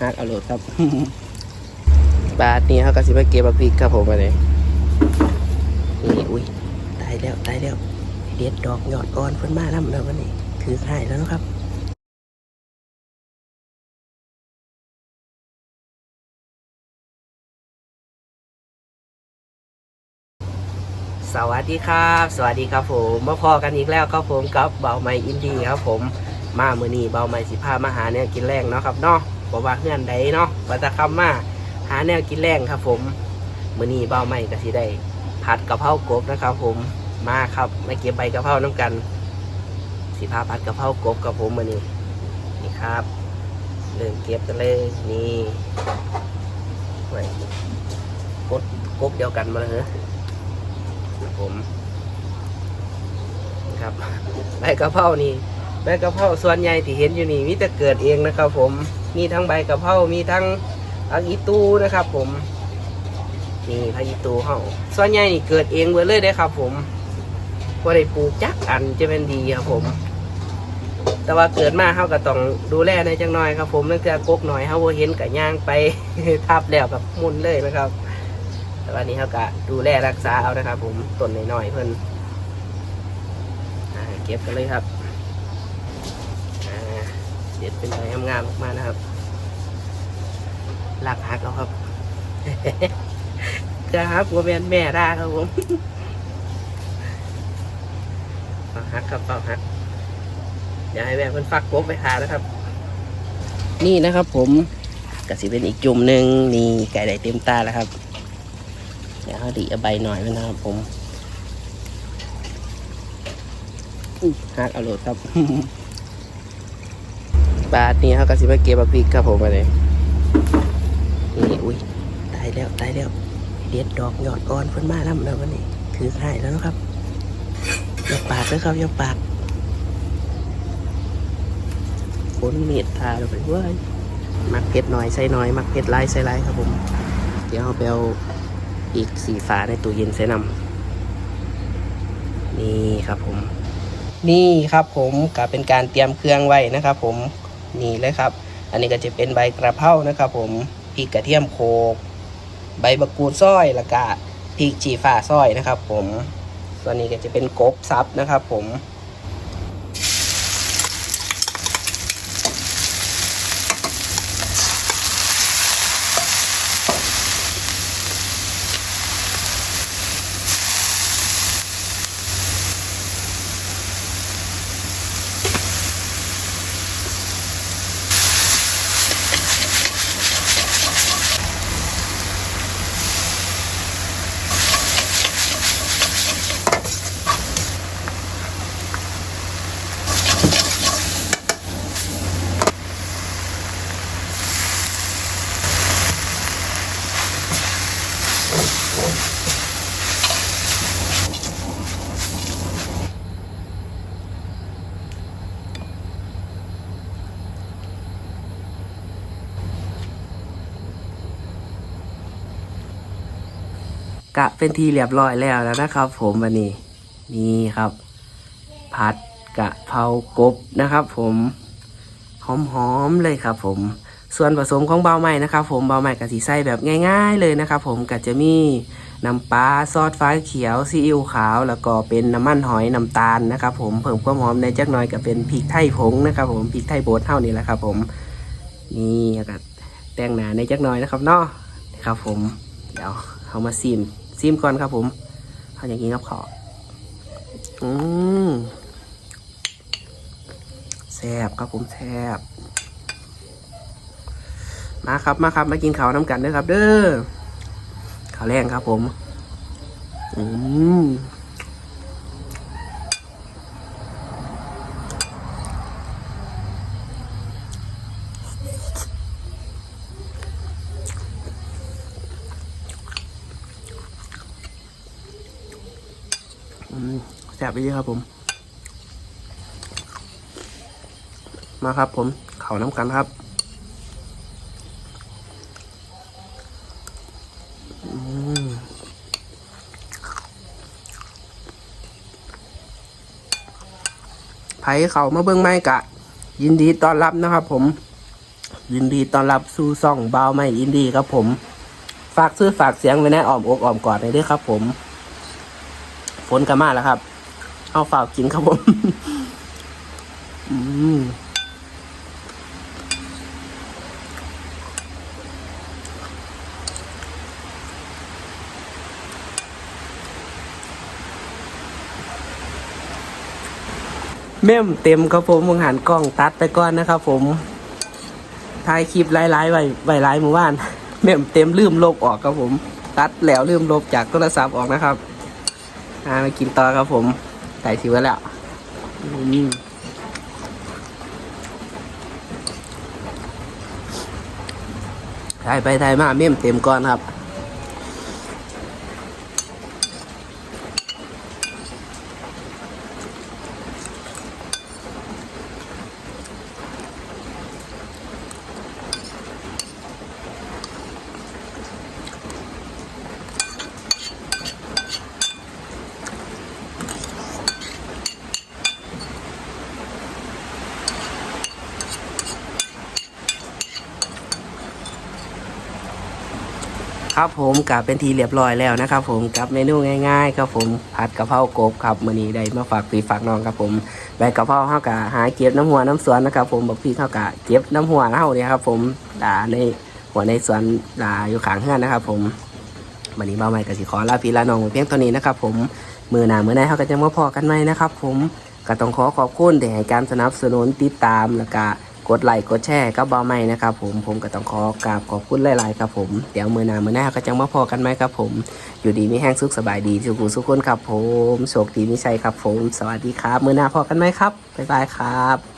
ฮักเอาโหลดครับบาทนี้เขาก็สิมาเก็บบักพริกครับผมมาเลยนี่อุ้ยตายแล้วตายแล้วเด็ดดอกยอดอ่อนเพิ่นมาแล้วแล้ววันนี้คือหายแล้วนะครับสวัสดีครับ สวัสดีครับผมมาพอกันอีกแล้วครับผมกับเบาไม้อินดี้ครับผมมาเมื่อนี้เบาไม้สิพามาหาแนวกินแรงเนาะครับเนาะ บอกว่าเงื่อนใดเนาะว่าจะคำมาหาแนวกินแรงครับ ผมมือนี้เบาไม้ก็สิได้ผัดกะเพรากบนะครับ ผมมาครับมาเก็บใบกะเพราน้ำกันสิพาผัดกะเพรากบกับผมมือนี้นี่ครับเริ่มเก็บกันเลยนี่ไว้กดกบเดียวกันมาเลยเหรอครับผมครับใบกะเพรานี่ใบกะเพราส่วนใหญ่ที่เห็นอยู่นี่มีแต่เกิดเองนะครับผม มีทั้งใบกะเพรา มีทั้งอักอีตูนะครับ ผมนี่พักอีตูเฮาส่วนใหญ่นี่เกิดเองเบิดเลยได้ครับ ผมว่าได้ปลูกจักอันจะเป็นดีครับผม แต่ว่าเกิดมาเฮาก็ต้องดูแลในจังน้อยครับ ผมนั่นคือกกหน่อยเฮาบ่เห็นกับย่างไปทับแล้วกับมุนเลยนะครับแต่วันนี้เขาก็ดูแลรักษาเอานะครับ ผมต้นน้อยๆเพิ่นเก็บกันเลยครับ เด็ดเป็นใบงามๆมากๆนะครับหลักหักเอาครับจะหาผัวแม่นแม่ได้ครับผมเป่าหักครับเป่าหักอย่าให้แม่เพิ่นฟักกบไปหานะครับ นี่นะครับผมก็สิเป็นอีกจุ่มหนึ่งนี่ไก่ได้เต็มตาแล้วครับ เดี๋ยวเขาดีเอาใบหน่อยนะครับผมฮักเอาโหลดครับ บาทนี้เขาก็สิมาเก็บบักพริกครับผมมาเลยนี่อุ้ยตายแล้วตายแล้วเด็ดดอกยอดอ่อนเพิ่นมาแล้วแล้ววันนี้คือหายแล้วนะครับอย่าปากเลยครับอย่าปากฝนเมียดทาเราไปเว้ยมักเผ็ดหน่อยใส่หน่อยมักเผ็ดหลายใส่หลายครับผม เดี๋ยวเอาไปเอาอีกสีฟ้าในตู้เย็นใส่นำนี่ครับผม นี่ครับผมก็เป็นการเตรียมเครื่องไว้นะครับผม นี่เลยครับ อันนี้ก็จะเป็นใบกระเพรานะครับผมพริกกระเทียมโคก ใบบะกูดซอยแล้วก็พริกจีฟ้าซอยนะครับ ผมส่วนนี้ก็จะเป็นกบซับนะครับ ผม กะเป็นทีเรียบร้อยแล้วแล้วนะครับ ผมวันนี้นี่ครับผัดกะเพรากบนะครับ ผมหอมๆเลยครับ ผม ส่วนผสมของเบาใหม่นะครับ ผมเบาใหม่กะสีไส้แบบง่าย ๆ เลยนะครับ ผมก็จะมีน้ำปลาซอสฟ้าเขียวซีอิ๊วขาว แล้วก็เป็นน้ำมันหอยน้ำตาลนะครับ ผมเพิ่มความหอมในจักหน่อยก็เป็นพริกไทยผงนะครับ ผมพริกไทยโบดเท่านี้แหละครับ ผมนี่แล้วก็แตงหนาในจักหน่อยนะครับเนาะครับ ผมเดี๋ยวเอามาซิม ซิมก่อนครับผมเอาอย่างนี้ครับขออืมแซ่บครับผมแซ่บมาครับมาครับ มากินข้าวน้ำกันด้อครับ เด้อข้าวแรงครับผม อืม แซ่บไปดีครับผม มาครับผม เขาน้ำกันครับไผเขามาเบิ่งไม้กะ ยินดีต้อนรับนะครับผม ยินดีต้อนรับสู่ซ่องเบาไม่อินดีครับผม ฝากซื้อฝากเสียงไว้ในอ้อมอกอ้อมกอดเลยด้วยครับผม ฝนกันมาแล้วครับ เอาฝากกินครับผม อืมเม่มเต็มครับผมมึงหันกล้องตัดไปก่อนนะครับผมถ่ายคลิปหลายๆไว้ไว้หลายหมู่บ้าน เม่มเต็มลืมลบออกครับผม ตัดแล้วลืมลบจากโทรศัพท์ออกนะครับ อ่ามากินต่อครับผมใส่ชิวไว้แล้วอืมถ่ายไปถ่ายมาเม่มเต็มก่อนครับ ครับผมกับเป็นทีเรียบร้อยแล้วนะครับผมกับเมนูง่ายๆครับผมผัดกะเพรากบครับมื้อนี้ได้มาฝากพี่ฝากน้องครับผมใบกะเพราเฮากะหาเก็บน้ำหัวน้ำสวนนะครับผมบอกพี่เฮากะเก็บน้ำหัวเฮาเนี่ยครับผมด่าในหัวในสวนด่าอยู่ข้างเฮือนนะครับ ผมวันนี้บ่าวใหม่ก็สิขอลาพี่ลาน้องเพียงเท่านี้นะครับผมมือหน้ามือในเฮาก็จะมาพอกันใหม่นะครับ ผมก็ต้องขอขอบคุณที่ให้การสนับสนุนติดตามแล้วก็ กดไลค์กดแชร์ก็บ่าไม่นะครับผมผมก็ต้องขอกราบขอบคุณหลายๆครับผมเดี๋ยวมือหน้ามือหน้าก็จะมาพอกันไหมครับผมอยู่ดีมีแห้งสุขสบายดีสุขุสุขคนครับผมโชคดีมีชัยครับผม สวัสดีครับ มือหน้าพอกันไหมครับบ๊ายบายครับ